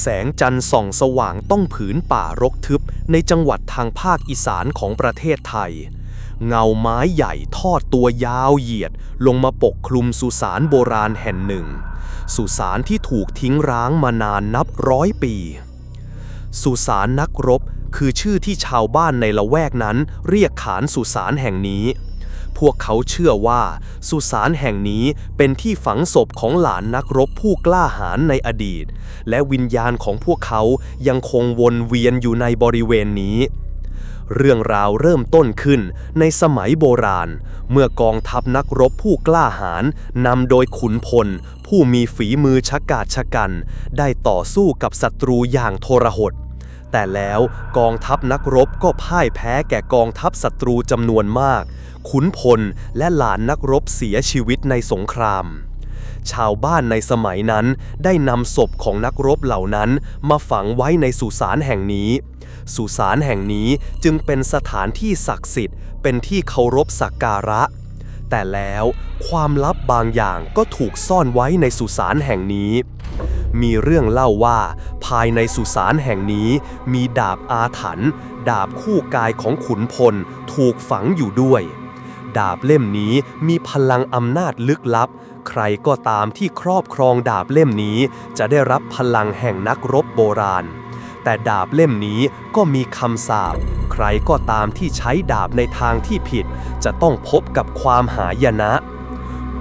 แสงจันทร์ส่องสว่างต้องผืนป่ารกทึบในจังหวัดทางภาคอีสานของประเทศไทย เงาไม้ใหญ่ทอดตัวยาวเหยียดลงมาปกคลุมสุสานโบราณแห่งหนึ่ง สุสานที่ถูกทิ้งร้างมานานนับร้อยปี สุสานนักรบคือชื่อที่ชาวบ้านในละแวกนั้นเรียกขานสุสานแห่งนี้ พวกเขาเชื่อว่าสุสานแห่งนี้เป็นที่ฝังศพของหลานนักรบผู้กล้าหาญในอดีต และวิญญาณของพวกเขายังคงวนเวียนอยู่ในบริเวณนี้ เรื่องราวเริ่มต้นขึ้นในสมัยโบราณ เมื่อกองทัพนักรบผู้กล้าหาญนำโดยขุนพล ผู้มีฝีมือชะกาจชะกัน ได้ต่อสู้กับศัตรูอย่างโทรหด แต่แล้วกองทัพนักรบก็พ่ายแพ้แก่กองทัพศัตรูจำนวนมาก ขุนพลและหลานนักรบเสียชีวิตในสงคราม ชาวบ้านในสมัยนั้นได้นำศพของนักรบเหล่านั้นมาฝังไว้ในสุสานแห่งนี้ สุสานแห่งนี้จึงเป็นสถานที่ศักดิ์สิทธิ์ เป็นที่เคารพสักการะ แต่แล้วความลับบางอย่างก็ถูกซ่อนไว้ในสุสานแห่งนี้ มีเรื่องเล่าว่า ภายในสุสานแห่งนี้ มีดาบอาถรรพ์ดาบคู่กายของขุนพลถูกฝังอยู่ด้วย ดาบเล่มนี้มีพลังอำนาจลึกลับ ใครก็ตามที่ครอบครองดาบเล่มนี้ จะได้รับพลังแห่งนักรบโบราณ แต่ดาบเล่มนี้ก็มีคำสาปใครก็ตามที่ใช้ดาบในทางที่ผิด จะต้องพบกับความหายนะ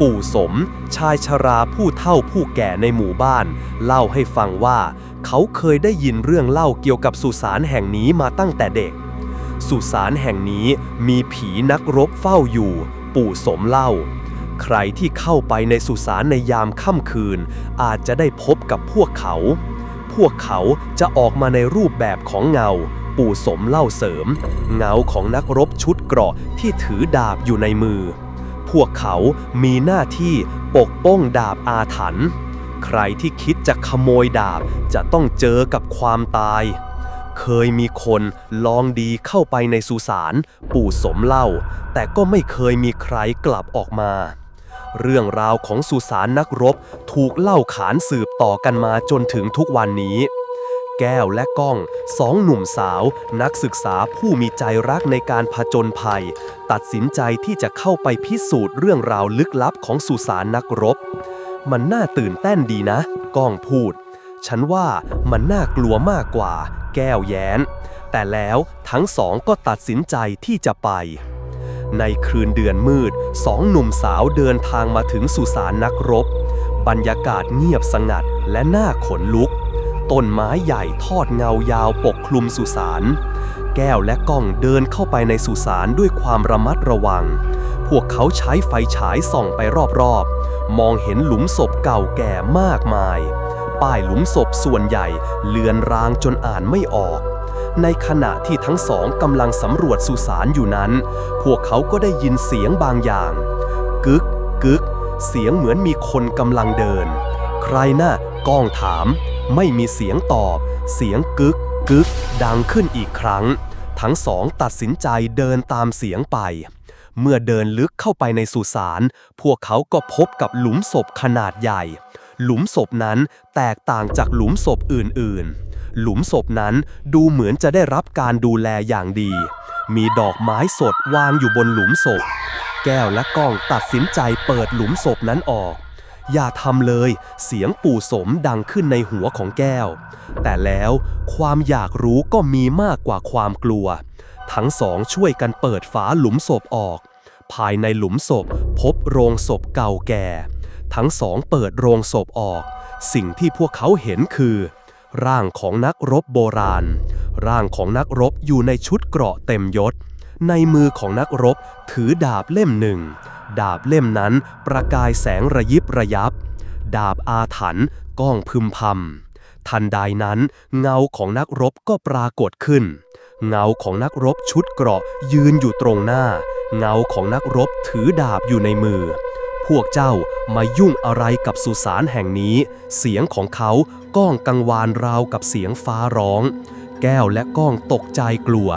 ปู่สม ชายชราผู้เฒ่าผู้แก่ในหมู่บ้าน เล่าให้ฟังว่า เขาเคยได้ยินเรื่องเล่าเกี่ยวกับสุสานแห่งนี้มาตั้งแต่เด็ก สุสานแห่งนี้มีผีนักรบเฝ้าอยู่ ปู่สมเล่า ใครที่เข้าไปในสุสานในยามค่ำคืน อาจจะได้พบกับพวกเขา พวกเขาจะออกมาในรูปแบบของเงาปู่สมเล่าเสริม เงาของนักรบชุดเกราะที่ถือดาบอยู่ในมือ พวกเขามีหน้าที่ปกป้องดาบอาถรรพ์ ใครที่คิดจะขโมยดาบจะต้องเจอกับความตาย เคยมีคนลองดีเข้าไปในสุสานปู่สมเล่า แต่ก็ไม่เคยมีใครกลับออกมา เรื่องราวของสุสานนักรบถูกเล่าขานสืบต่อกันมาจนถึงทุกวันนี้ แก้วและก้องสองหนุ่มสาว นักศึกษาผู้มีใจรักในการผจญภัย ตัดสินใจที่จะเข้าไปพิสูจน์เรื่องราวลึกลับของสุสานนักรบ มันน่าตื่นเต้นดีนะ ก้องพูด ฉันว่ามันน่ากลัวมากกว่า แก้วแย้น แต่แล้วทั้งสองก็ตัดสินใจที่จะไปในคืนเดือนมืด สองหนุ่มสาวเดินทางมาถึงสุสานนักรบ บรรยากาศเงียบสงัดและน่าขนลุก ต้นไม้ใหญ่ทอดเงายาวปกคลุมสุสานแก้วและกล้องเดินเข้าไปในสุสานด้วยความระมัดระวัง พวกเขาใช้ไฟฉายส่องไปรอบๆ มองเห็นหลุมศพเก่าแก่มากมาย ป้ายหลุมศพส่วนใหญ่เลือนรางจนอ่านไม่ออก ในขณะที่ทั้งสองกำลังสำรวจสุสานอยู่นั้น พวกเขาก็ได้ยินเสียงบางอย่าง กึก กึก เสียงเหมือนมีคนกำลังเดิน ใครน่ะ ก้องถาม ไม่มีเสียงตอบ เสียงกึกกึกดังขึ้นอีกครั้ง ทั้งสองตัดสินใจเดินตามเสียงไป เมื่อเดินลึกเข้าไปในสุสานพวกเขาก็พบกับหลุมศพขนาดใหญ่ หลุมศพนั้นแตกต่างจากหลุมศพอื่นๆหลุมศพนั้นดูเหมือนจะได้รับการดูแลอย่างดี มีดอกไม้สดวางอยู่บนหลุมศพ แก้วและก้องตัดสินใจเปิดหลุมศพนั้นออก อย่าทำเลย เสียงปู่สมดังขึ้นในหัวของแก้ว แต่แล้วความอยากรู้ก็มีมากกว่าความกลัว ทั้งสองช่วยกันเปิดฝาหลุมศพออก ภายในหลุมศพพบโรงศพเก่าแก่ ทั้งสองเปิดโรงศพออก สิ่งที่พวกเขาเห็นคือ ร่างของนักรบโบราณ ร่างของนักรบอยู่ในชุดเกราะเต็มยศ ในมือของนักรบถือดาบเล่มหนึ่ง ดาบเล่มนั้นประกายแสงระยิบระยับ ดาบอาถรรพ์ก้องพึมพำทันใดนั้น เงาของนักรบก็ปรากฏขึ้น เงาของนักรบชุดเกราะยืนอยู่ตรงหน้า เงาของนักรบถือดาบอยู่ในมือ พวกเจ้ามายุ่งอะไรกับสุสานแห่งนี้ เสียงของเขาก้องกังวานราวกับเสียงฟ้าร้อง แก้วและก้องตกใจกลัว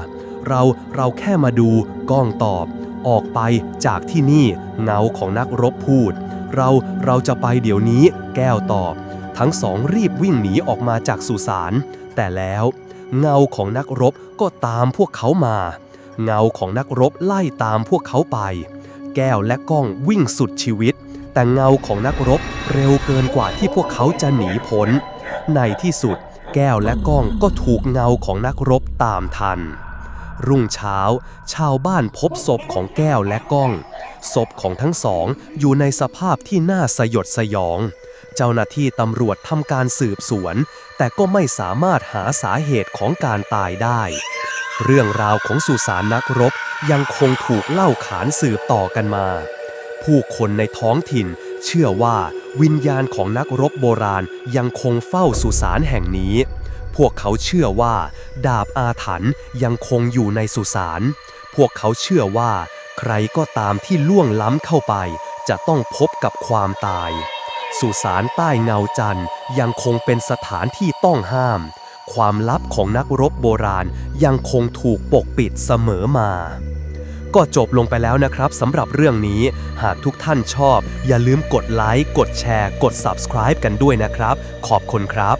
เราเราแค่มาดูก้องตอบ ออกไปจากที่นี่เงาของนักรบพูด เราเราจะไปเดี๋ยวนี้แก้วตอบ ทั้งสองรีบวิ่งหนีออกมาจากสุสานแต่แล้วเงาของนักรบก็ตามพวกเขามา เงาของนักรบไล่ตามพวกเขาไป แก้วและก้องวิ่งสุดชีวิต แต่เงาของนักรบเร็วเกินกว่าที่พวกเขาจะหนีพ้น ในที่สุด แก้วและก้องก็ถูกเงาของนักรบตามทัน รุ่งเช้า ชาวบ้านพบศพของแก้วและก้อง ศพของทั้งสองอยู่ในสภาพที่น่าสยดสยอง เจ้าหน้าที่ตำรวจทำการสืบสวน แต่ก็ไม่สามารถหาสาเหตุของการตายได้ เรื่องราวของสุสานนักรบยังคงถูกเล่าขานสืบต่อกันมา ผู้คนในท้องถิ่นเชื่อว่าวิญญาณของนักรบโบราณยังคงเฝ้าสุสานแห่งนี้ พวกเขาเชื่อว่า ดาบอาถรรพ์ยังคงอยู่ในสุสาน พวกเขาเชื่อว่า ใครก็ตามที่ล่วงล้ำเข้าไป จะต้องพบกับความตาย สุสานใต้เงาจันทร์ยังคงเป็นสถานที่ต้องห้าม ความลับของนักรบโบราณยังคงถูกปกปิดเสมอมาก็จบลงไปแล้วนะครับสำหรับเรื่องนี้ หากทุกท่านชอบ อย่าลืมกดไลค์ กดแชร์ กด subscribe กันด้วยนะครับ ขอบคุณครับ